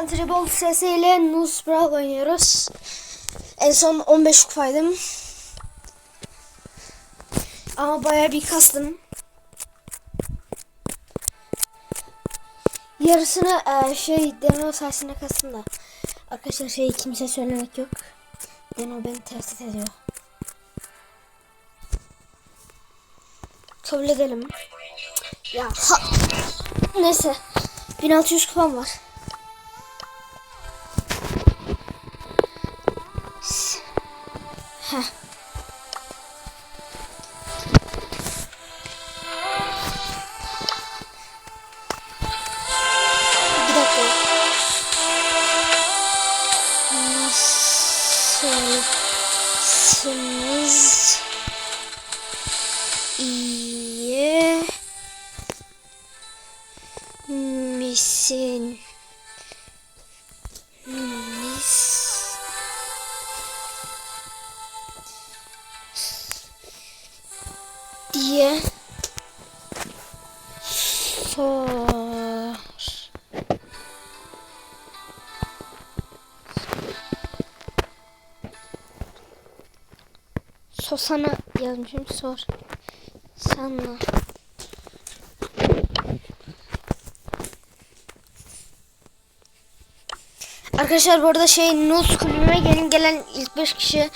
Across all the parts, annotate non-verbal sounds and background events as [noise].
Country Ball CS ile Nuz Brawl oynuyoruz. En son 15 kupaydım. Ama baya bir kastım. Yarısını e, şey demo sayesinde kastım da. Arkadaşlar şey kimse söylemek yok. Demo beni tehdit ediyor. Kabul edelim. Ya ha. Neyse. 1600 kupam var. Heh. Sor. Sosana yazmışım sor. Sana. Arkadaşlar bu arada şey Nuz kulübüme gelin gelen ilk 5 kişi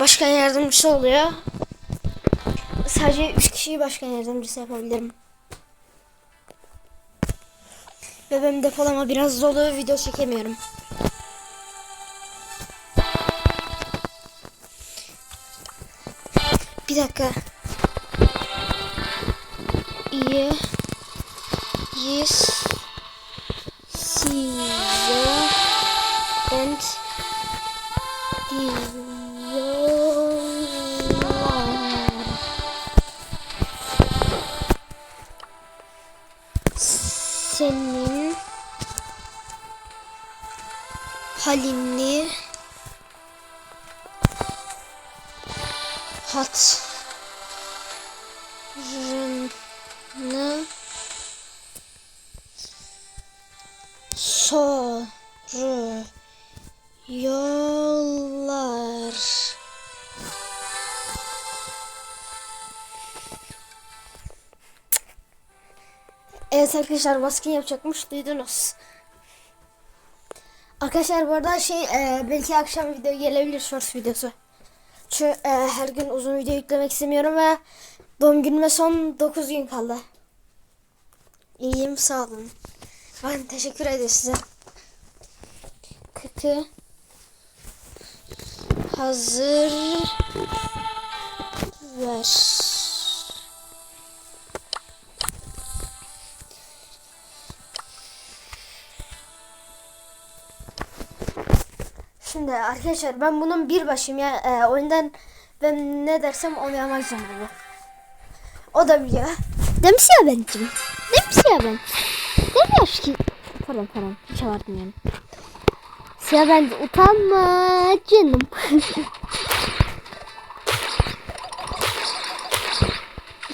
başkan yardımcısı oluyor. Sadece 3 kişiyi başkan yardımcısı yapabilirim. Ve benim depolama biraz dolu video çekemiyorum. Bir dakika. İyi. Yes. Size hatırını soruyorlar. Evet arkadaşlar baskın yapacakmış duydunuz. Arkadaşlar bu arada şey e, belki akşam video gelebilir shorts videosu. Çünkü e, her gün uzun video yüklemek istemiyorum ve doğum günüme son 9 gün kaldı. İyiyim sağ olun. Ben teşekkür ederim size. Kıkı hazır ver. Şimdi arkadaşlar ben bunun bir başım ya e, oyundan ben ne dersem onu yapacağım bu. O da biliyor. Demiş ya bencim. Demiş ya ben. Demiyor ki. Pardon pardon hiç abartmıyorum. Siyah bence utanma canım. [laughs]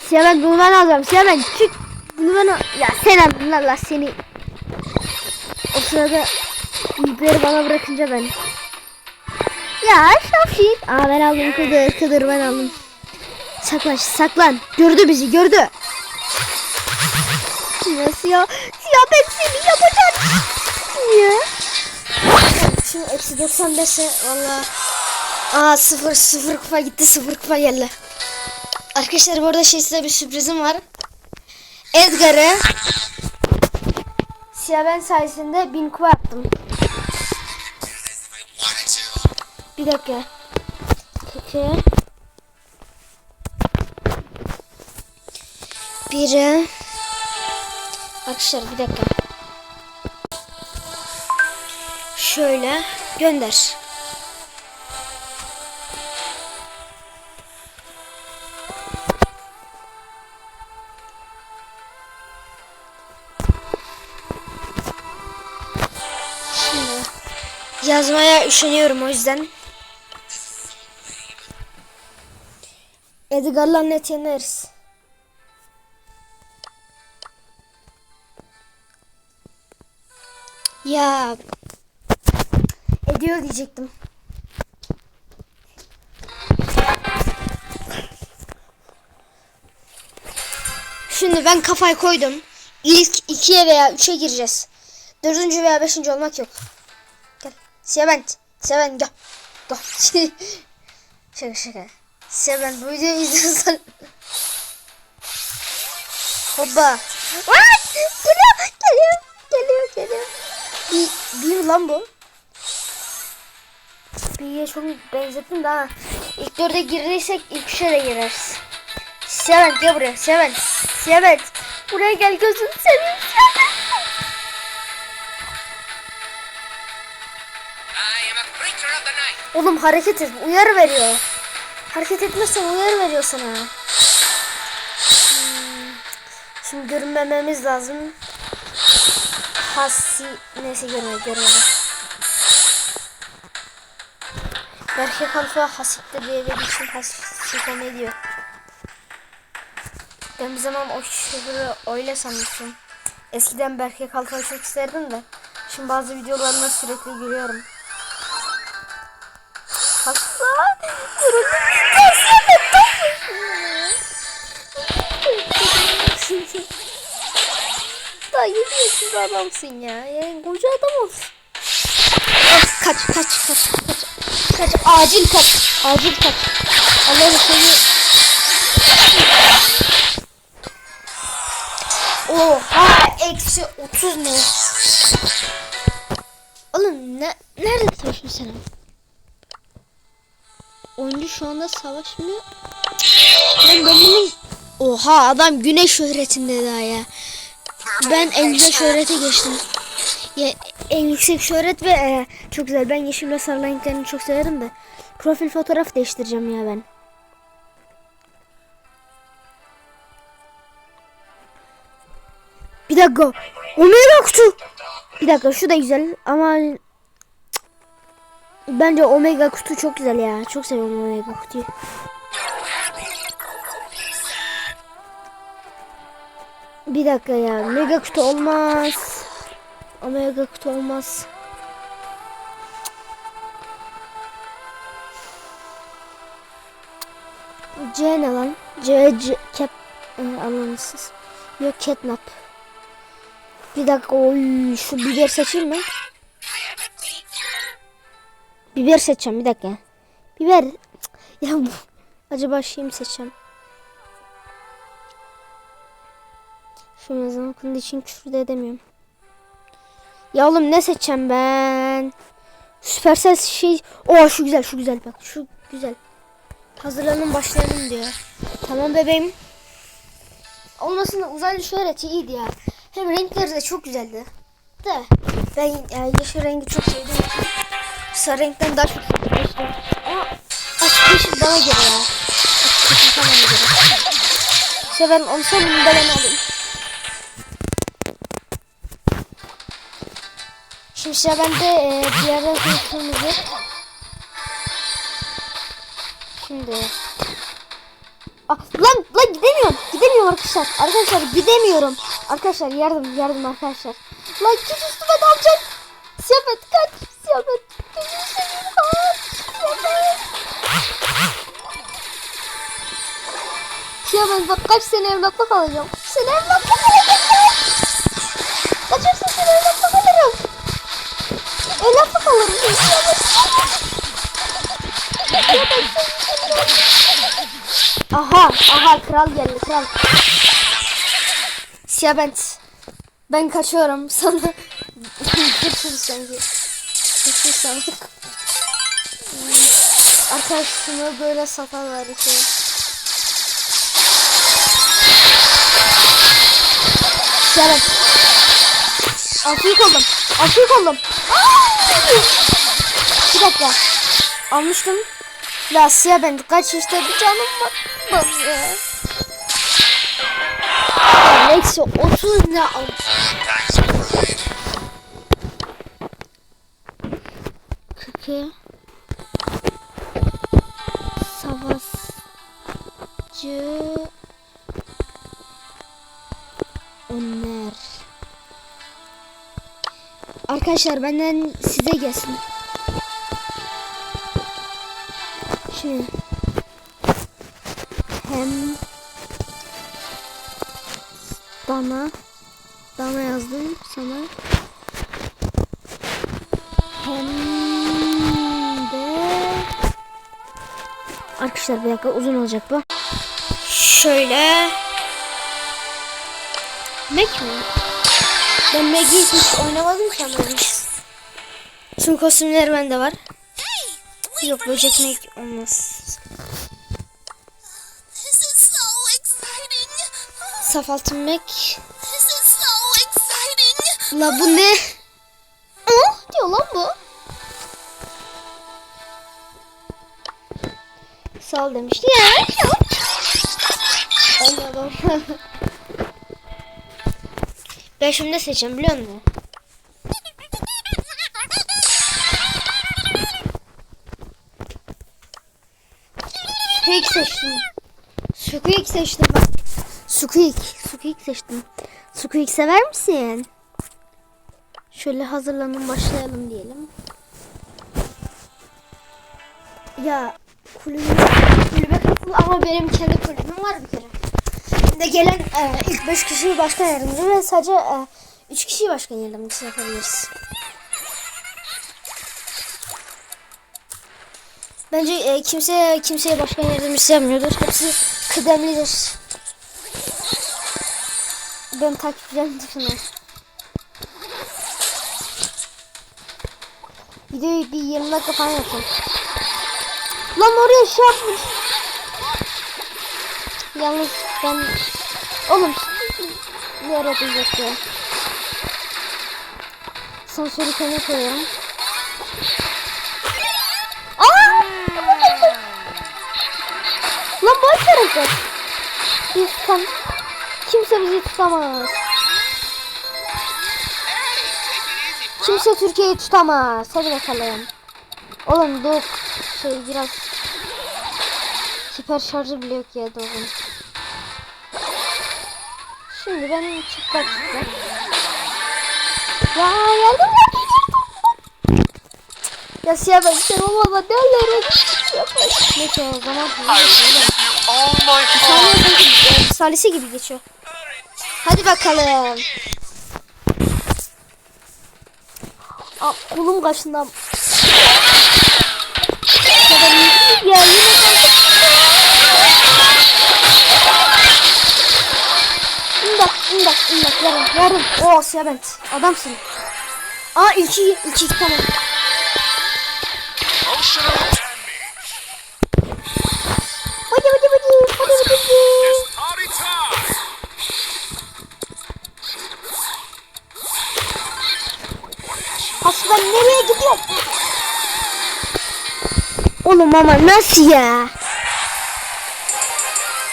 Siyah ben bunu ben alacağım. Siyah ben çık. Bunu ben. Ya sen aldın Allah seni. O sırada yükleri bana bırakınca ben. Ya şapşik. Aa ben aldım kıdır kıdır ben aldım. Saklan saklan. Gördü bizi gördü. Ya siyah. Siyah ben seni yapacağım. Niye? Şimdi eksi 95'e valla. Aa sıfır sıfır kupa gitti sıfır kupa geldi. Arkadaşlar bu arada şey size bir sürprizim var. Edgar'ı Siyah ben sayesinde bin kupa yaptım. Bir dakika. Peki. Biri. Arkadaşlar bir dakika. Şöyle gönder. Yazmaya üşeniyorum o yüzden. Edgar'la net yeneriz. Ya gidiyor diyecektim. Şimdi ben kafayı koydum. İlk ikiye veya üçe gireceğiz. Dördüncü veya beşinci olmak yok. Gel. Sevent. Sevent gel. Gel. [laughs] şaka şaka. Sevent bu videoyu izliyorsan. Hoppa. What? Geliyor. Geliyor. Geliyor. Geliyor. Bir, bir lan bu. Bilgiye çok benzettim daha. İlk dörde girdiysek ilk üçe de gireriz. Seven gel buraya. Seven. Seven. Buraya gel gözüm seveyim. Seven. Oğlum hareket et. Uyarı veriyor. Hareket etmezsen uyarı veriyor sana. Hmm. Şimdi görünmememiz lazım. Hasi neyse görme görme. Berke Kalfa hasiktir diye dediği için hasik diyor. Ben bir zaman o şehri öyle sanmıştım. Eskiden Berke Kalfa'yı çok isterdim de. Şimdi bazı videolarını sürekli görüyorum. Hasan! 7 yaşında adamsın ya. Yani koca adam olsun. Of, kaç kaç kaç kaç. Kaç acil kaç. Acil kaç. Allah'ım seni Oha eksi 30 ne? Oğlum ne nerede savaşıyorsun sen? Oyuncu şu anda savaşmıyor. Ben bunun Oha adam güneş şöhretinde daha ya. Ben en güzel şöhrete geçtim. Ya, en yüksek şöhret ve e, çok güzel. Ben yeşil ve sarı renklerini çok severim de. Profil fotoğraf değiştireceğim ya ben. Bir dakika. Omega kutu. Bir dakika şu da güzel ama bence Omega kutu çok güzel ya. Çok seviyorum Omega kutuyu. Bir dakika ya. Mega kutu olmaz. Omega kutu olmaz. C ne lan? C, C cap e, anlamsız. Yok catnap. Bir dakika oy şu biber seçeyim mi? Biber seçeceğim bir dakika. Biber ya bu acaba şey mi seçeceğim? Şu yazan okunduğu için küfür de edemiyorum. Ya oğlum ne seçeceğim ben? Süpersel şey. O şu güzel şu güzel bak şu güzel. Hazırlanın başlayalım diyor. Tamam bebeğim. Olmasın uzaylı şöhreti iyiydi ya. Hem renkleri de çok güzeldi. De ben yani yeşil rengi çok sevdiğim için sarı renkten daha çok. Yeşil. Ama açık yeşil bana göre ya. Açık. İşte ben onu sonunda ben alayım. Şimdi sıra bende e, diğer kırmızı. Şimdi. Ah, lan lan gidemiyorum. Gidemiyorum arkadaşlar. Arkadaşlar gidemiyorum. Arkadaşlar yardım yardım arkadaşlar. Lan kim üstüme dalacak? Siyafet kaç. Siyafet. Seveyim kaç. Siyafet. Siyafet bak kaç sene evlatlık alacağım. Seni evlatlık alacağım. Aha, aha kral geldi kral. Siyabent. Ben kaçıyorum [laughs] sana. Görüşürüz sanki. Görüşürüz sana. Hmm, Arkadaşını böyle satarlar ki. Siyabent. Afiyet oldum. Afiyet oldum. Bir dakika. Almıştım. La siyah ben kaç işte bir canım var. Bak ya. Neyse 30 ne al. Kıkı. Savaşçı. Onlar. Arkadaşlar benden size gelsin. Şimdi hem dana dana yazdım sana. Hem de arkadaşlar bir dakika uzun olacak bu. Şöyle. Mac mi? Ben Mac'i hiç oynamadım ki ama. Tüm kostümleri bende var. Yok böcek Mac olmaz. This is so exciting. Saf altın Mac. This is so exciting. La bu ne? Oh diyor lan bu. Sağ ol demiş. Ya yok. [laughs] Ben şimdi ne seçeceğim biliyor musun? Seçtim. Squeak seçtim bak. Squeak. Squeak seçtim. Squeak sever misin? Şöyle hazırlanın başlayalım diyelim. Ya kulübü, kulübe katıl ama benim kendi kulübüm var bir kere. Şimdi gelen e, ilk 5 kişiyi başkan yardımcı ve sadece 3 kişiyi başkan yardımcısı yapabiliriz. Bence e, kimse kimseye başkan yardımcısı yapmıyordur. Hepsi kıdemlidir. Ben takipçilerim dışında. Videoyu bir 20 dakika falan yapalım. Lan oraya şey yapmış. Yalnız ben... Oğlum ne yaratacak ya? Sansürü sana koyuyorum. Hareket. Biz tam... Kimse bizi tutamaz. Kimse Türkiye'yi tutamaz. Hadi bakalım. Oğlum dur. Şey biraz hiper şarjı bile yok ya doğru. Şimdi ben çıplak çıplak. Ya yardım et. Ya siyah ben sen olmama derler. Neyse o zaman. All my Salise, salise gibi geçiyor. Hadi bakalım. Aa, kolum kaşından. Ya yine. İmdat, imdat, imdat, yarım, yarım. Oo, Siyabent, adamsın. Aa, ilki, ilki, tamam. Oğlum ama nasıl ya?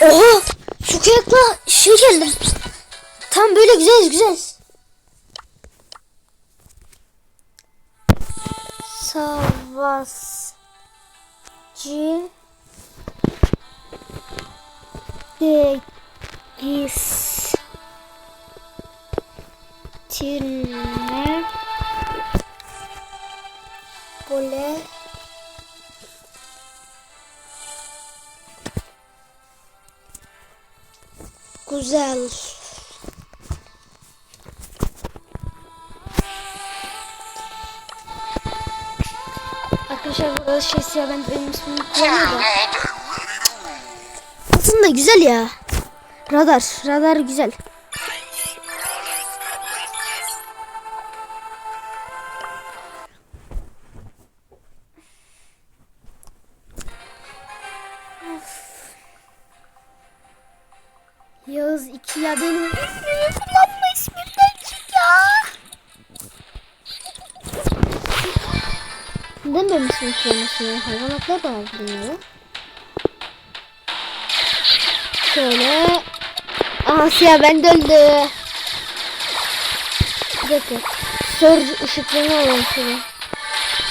Oha! Şu kıyakla şey geldim. Tam böyle güzel güzel. Savaşçı Degis Tirne Böyle güzel. Arkadaşlar burada şey siyah ben benim ismimi da. Aslında güzel ya. Radar. Radar güzel. Kullanmasın ya? Hayvanatlar da bunları. Şöyle. Aha siyah ben de öldü. Bir dakika. Surge ışıklarını alalım şöyle.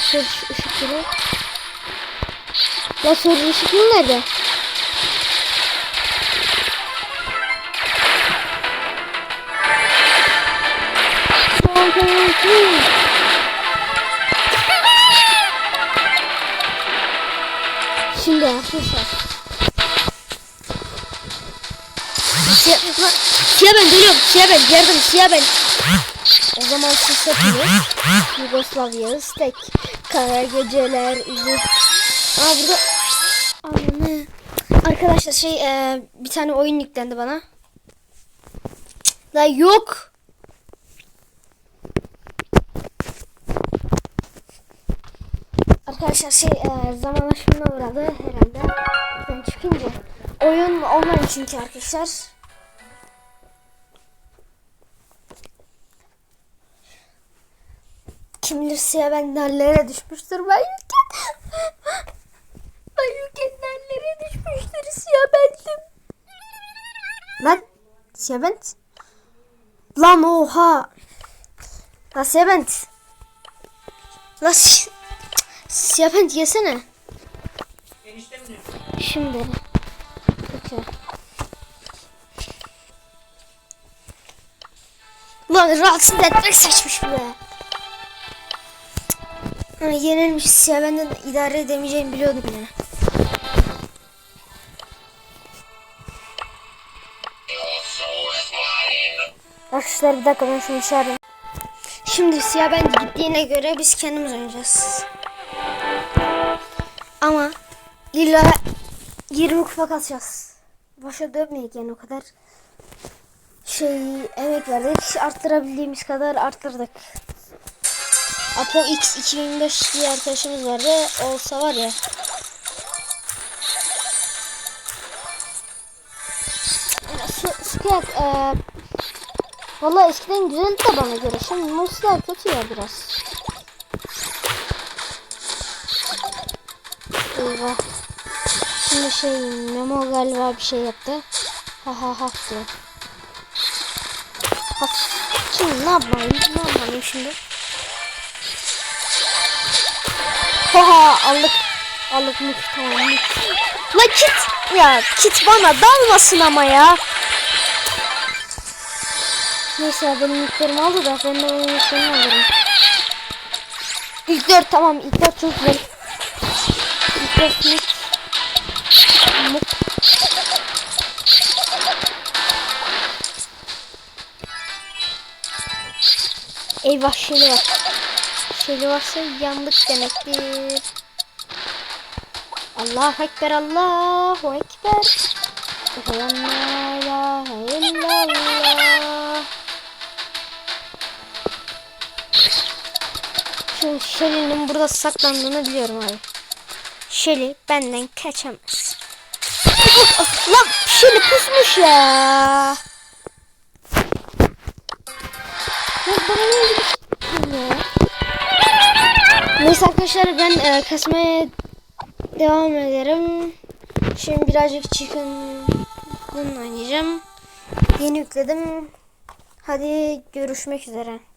Surge ışıkları. Ya surge ışıkları nerede? Şimdi arkadaşlar. Siyah, lan, siyah ben dönüyorum. Siyah ben yardım siyah ben. O zaman siz hepiniz Yugoslavya istek. Kara geceler üzü. Aa burada. Anne. Arkadaşlar şey e, bir tane oyun yüklendi bana. La yok. Arkadaşlar şey e, zaman aşımına uğradı herhalde. Ben çıkınca. Oyun online çünkü arkadaşlar. Kim bilir siyah ben nerelere düşmüştür ben yokken. [laughs] ben yokken nerelere düşmüştür siyah bendim. Lan siyah ben. Lan oha. Lan siyah ben. Lan si- siyah ben yesene. Şimdi. Peki. Lan rahatsız etmek seçmiş be. Yenilmiş siyah benden idare edemeyeceğimi biliyordum ya. Arkadaşlar bir dakika ben şunu çağırayım. Şimdi siyah ben gittiğine göre biz kendimiz oynayacağız. Ama illa 20 kupa kasacağız. Boşa dönmeyek yani o kadar şey emek verdik. Arttırabildiğimiz kadar arttırdık. Apo X 2005 diye arkadaşımız vardı. Olsa var ya. Sukiyak e, Valla eskiden güzeldi de bana göre. Şimdi Muslar kötü ya biraz. Eyvah. Şimdi şey Memo galiba bir şey yaptı. Ha ha ha diyor. Ha, Şimdi ne yapmalıyım? Ne yapmalıyım şimdi? Ha ha aldık. Aldık mı? Tamam mı? La kit. Ya kit bana dalmasın ama ya. Neyse benim yüklerimi aldı da ben de onun yüklerini alırım. İlk dört tamam ilk dört çok güzel. Mük. Mük. Eyvah şöyle var. Şöyle varsa yandık demektir. Allahu Ekber, Allahu Ekber. En la illallah. Şimdi Shelly'nin burada saklandığını biliyorum abi. Shelly benden kaçamaz. Lan Shelly pusmuş? Ya. Neyse arkadaşlar ben e, kasmaya devam ederim. Şimdi birazcık chicken oynayacağım. Yeni yükledim. Hadi görüşmek üzere.